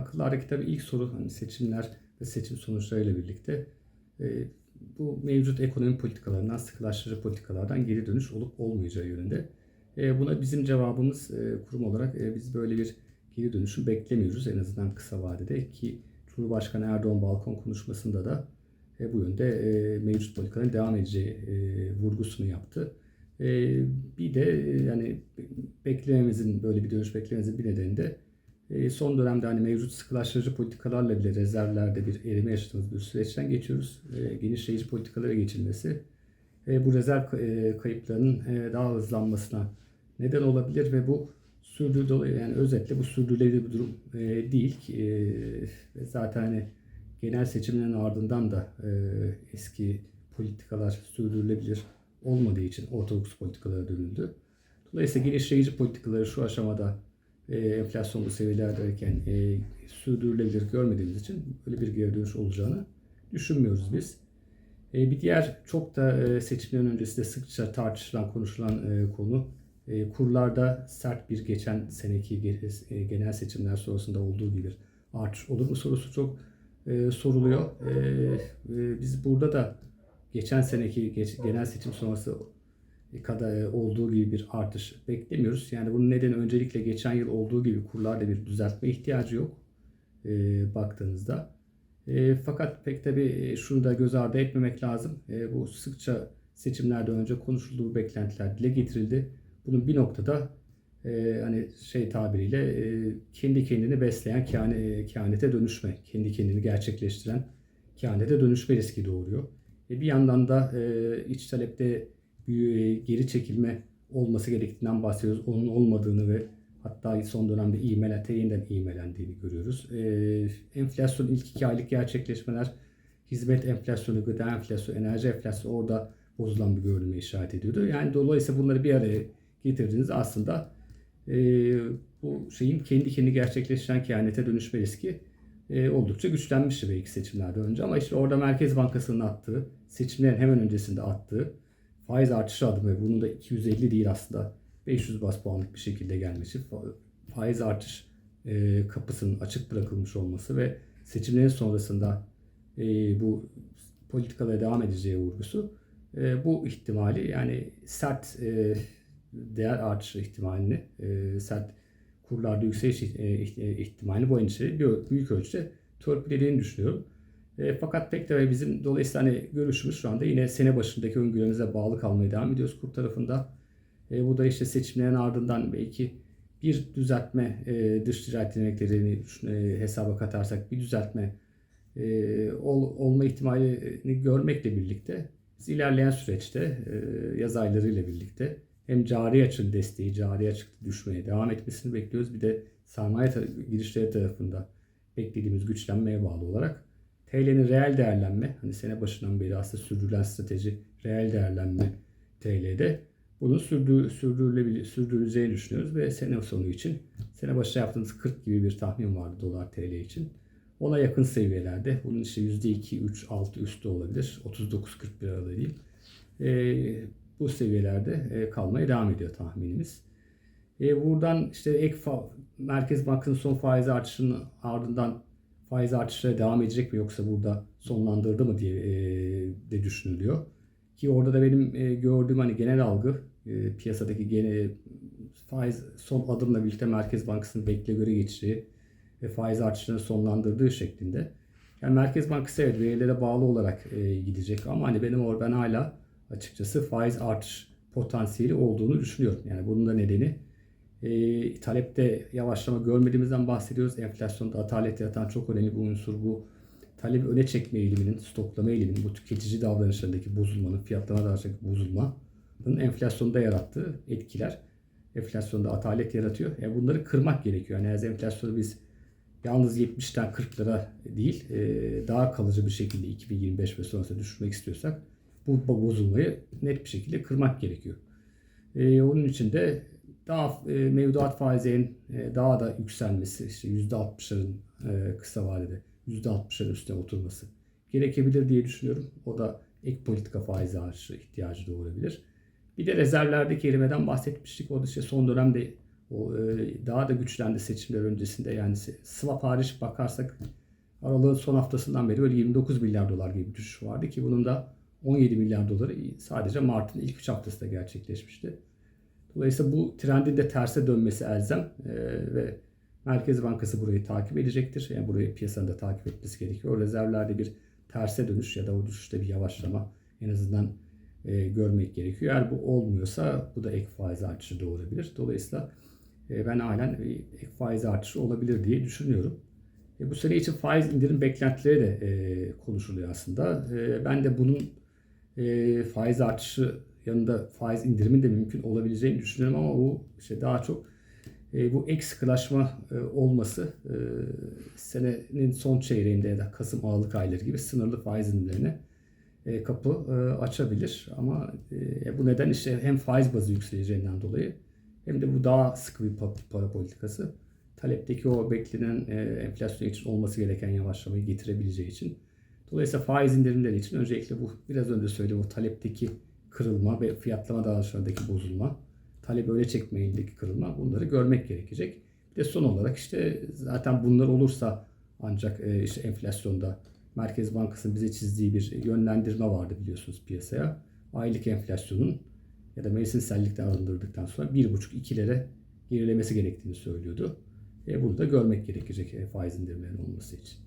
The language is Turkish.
akıllardaki tabii ilk soru hani seçimler ve seçim sonuçlarıyla birlikte e, bu mevcut ekonomi politikalarından, sıkılaştırıcı politikalardan geri dönüş olup olmayacağı yönünde. E, buna bizim cevabımız e, kurum olarak e, biz böyle bir geri dönüşü beklemiyoruz en azından kısa vadede ki Cumhurbaşkanı Erdoğan balkon konuşmasında da e, bu yönde e, mevcut politikaların devam edeceği e, vurgusunu yaptı. E, bir de e, yani beklememizin böyle bir dönüş beklememizin bir nedeni de son dönemde hani mevcut sıkılaştırıcı politikalarla bile rezervlerde bir erime yaşadığımız bir süreçten geçiyoruz. E, genişleyici politikalara geçilmesi e, bu rezerv e, kayıplarının e, daha hızlanmasına neden olabilir ve bu sürdürülebilir yani özetle bu sürdürülebilir bir durum e, değil e, zaten hani genel seçimlerin ardından da e, eski politikalar sürdürülebilir olmadığı için ortodoks politikalara dönüldü. Dolayısıyla genişleyici politikaları şu aşamada e, enflasyon bu seviyelerdeyken e, sürdürülebilir görmediğimiz için böyle bir geri dönüş olacağını düşünmüyoruz biz. E, bir diğer çok da e, seçimlerin öncesinde sıkça tartışılan, konuşulan e, konu e, kurlarda sert bir geçen seneki e, genel seçimler sonrasında olduğu gibi artış olur mu sorusu çok e, soruluyor. E, e, biz burada da geçen seneki geç, genel seçim sonrası kadar e, olduğu gibi bir artış beklemiyoruz. Yani bunun nedeni öncelikle geçen yıl olduğu gibi kurlarda bir düzeltme ihtiyacı yok e, baktığınızda. E, fakat pek tabii e, şunu da göz ardı etmemek lazım. E, bu sıkça seçimlerden önce konuşulduğu beklentiler dile getirildi. Bunun bir noktada e, hani şey tabiriyle e, kendi kendini besleyen kehane, kehanete dönüşme, kendi kendini gerçekleştiren kehanete dönüşme riski doğuruyor. E, bir yandan da e, iç talepte e, geri çekilme olması gerektiğinden bahsediyoruz. Onun olmadığını ve hatta son dönemde iğmelete yeniden iğmelendiğini görüyoruz. E, enflasyon ilk iki aylık gerçekleşmeler hizmet enflasyonu, gıda enflasyonu, enerji enflasyonu orada bozulan bir görünüme işaret ediyordu. Yani dolayısıyla bunları bir araya getirdiğiniz aslında e, bu şeyin kendi kendi gerçekleşen kehanete dönüşme riski e, oldukça güçlenmişti belki seçimlerden önce. Ama işte orada Merkez Bankası'nın attığı, seçimlerin hemen öncesinde attığı faiz artışı adımı ve bunun da 250 değil aslında 500 bas puanlık bir şekilde gelmesi, faiz artış e, kapısının açık bırakılmış olması ve seçimlerin sonrasında e, bu politikalara devam edeceği vurgusu e, bu ihtimali yani sert e, değer artışı ihtimalini, e, sert kurlarda yükseliş e, ihtimalini bu endişeleri büyük ölçüde törpülediğini düşünüyorum. E, fakat pek de bizim dolayısıyla hani görüşümüz şu anda yine sene başındaki öngörümüze bağlı kalmaya devam ediyoruz kur tarafında. E, bu da işte seçimlerin ardından belki bir düzeltme e, dış ticaret dinamiklerini e, hesaba katarsak bir düzeltme e, ol, olma ihtimalini görmekle birlikte biz ilerleyen süreçte e, yaz aylarıyla birlikte hem cari açın desteği, cari açık düşmeye devam etmesini bekliyoruz. Bir de sermaye girişleri tarafında beklediğimiz güçlenmeye bağlı olarak TL'nin reel değerlenme, hani sene başından beri aslında sürdürülen strateji reel değerlenme TL'de bunu sürdür, sürdürülebilir, sürdürüleceğini düşünüyoruz ve sene sonu için sene başında yaptığımız 40 gibi bir tahmin vardı dolar TL için. Ona yakın seviyelerde. Bunun işte %2, 3, 6 üstü olabilir. 39-41 arada değil. E, bu seviyelerde e, kalmaya devam ediyor tahminimiz. E, buradan işte ek Merkez Bankası'nın son faiz artışının ardından faiz artışları devam edecek mi yoksa burada sonlandırdı mı diye e, de düşünülüyor. Ki orada da benim e, gördüğüm hani genel algı e, piyasadaki gene faiz son adımla birlikte Merkez Bankası'nın bekle göre geçeceği ve faiz artışlarını sonlandırdığı şeklinde. Yani Merkez Bankası evet verilere bağlı olarak e, gidecek ama hani benim orada ben hala açıkçası faiz artış potansiyeli olduğunu düşünüyorum. Yani bunun da nedeni e, talepte yavaşlama görmediğimizden bahsediyoruz. Enflasyonda atalet yaratan çok önemli bir unsur bu. Talebi öne çekme eğiliminin, stoklama eğiliminin, bu tüketici davranışlarındaki bozulmanın, fiyatlama davranışlarındaki bozulmanın enflasyonda yarattığı etkiler. Enflasyonda atalet yaratıyor. Yani bunları kırmak gerekiyor. Yani eğer enflasyonu biz yalnız 70'ten 40'lara değil, e, daha kalıcı bir şekilde 2025 ve sonrasında düşürmek istiyorsak bu bozulmayı net bir şekilde kırmak gerekiyor. E, onun için de daha e, mevduat faizlerinin e, daha da yükselmesi, işte %60'ların e, kısa vadede %60'ların üstüne oturması gerekebilir diye düşünüyorum. O da ek politika faizi artışı ihtiyacı doğurabilir. Bir de rezervlerdeki erimeden bahsetmiştik. O da işte son dönemde O e, daha da güçlendi seçimler öncesinde. Yani swap hariç bakarsak aralığın son haftasından beri böyle 29 milyar dolar gibi bir düşüş vardı ki bunun da 17 milyar doları sadece Mart'ın ilk 3 haftasında gerçekleşmişti. Dolayısıyla bu trendin de terse dönmesi elzem e, ve Merkez Bankası burayı takip edecektir. Yani burayı piyasanın da takip etmesi gerekiyor. Rezervlerde bir terse dönüş ya da o düşüşte bir yavaşlama en azından e, görmek gerekiyor. Eğer bu olmuyorsa bu da ek faiz artışı doğurabilir. Dolayısıyla e, ben halen ek faiz artışı olabilir diye düşünüyorum. E, bu sene için faiz indirim beklentileri de e, konuşuluyor aslında. E, ben de bunun e, faiz artışı yanında faiz indirimin de mümkün olabileceğini düşünüyorum ama bu işte daha çok e, bu ek sıkılaşma e, olması e, senenin son çeyreğinde ya da Kasım Aralık ayları gibi sınırlı faiz indirimlerine e, kapı e, açabilir. Ama e, bu neden işte hem faiz bazı yükseleceğinden dolayı hem de bu daha sıkı bir pa- para politikası talepteki o beklenen e, enflasyon için olması gereken yavaşlamayı getirebileceği için. Dolayısıyla faiz indirimleri için öncelikle bu biraz önce söylediğim o talepteki kırılma ve fiyatlama davranışlarındaki bozulma, talebi öyle çekme eğilimdeki kırılma bunları görmek gerekecek. Bir de son olarak işte zaten bunlar olursa ancak e, işte enflasyonda Merkez Bankası'nın bize çizdiği bir yönlendirme vardı biliyorsunuz piyasaya. Aylık enflasyonun ya da mevsimsellikten arındırdıktan sonra 1,5-2'lere gerilemesi gerektiğini söylüyordu. E, bunu da görmek gerekecek e, faiz indirimlerinin olması için.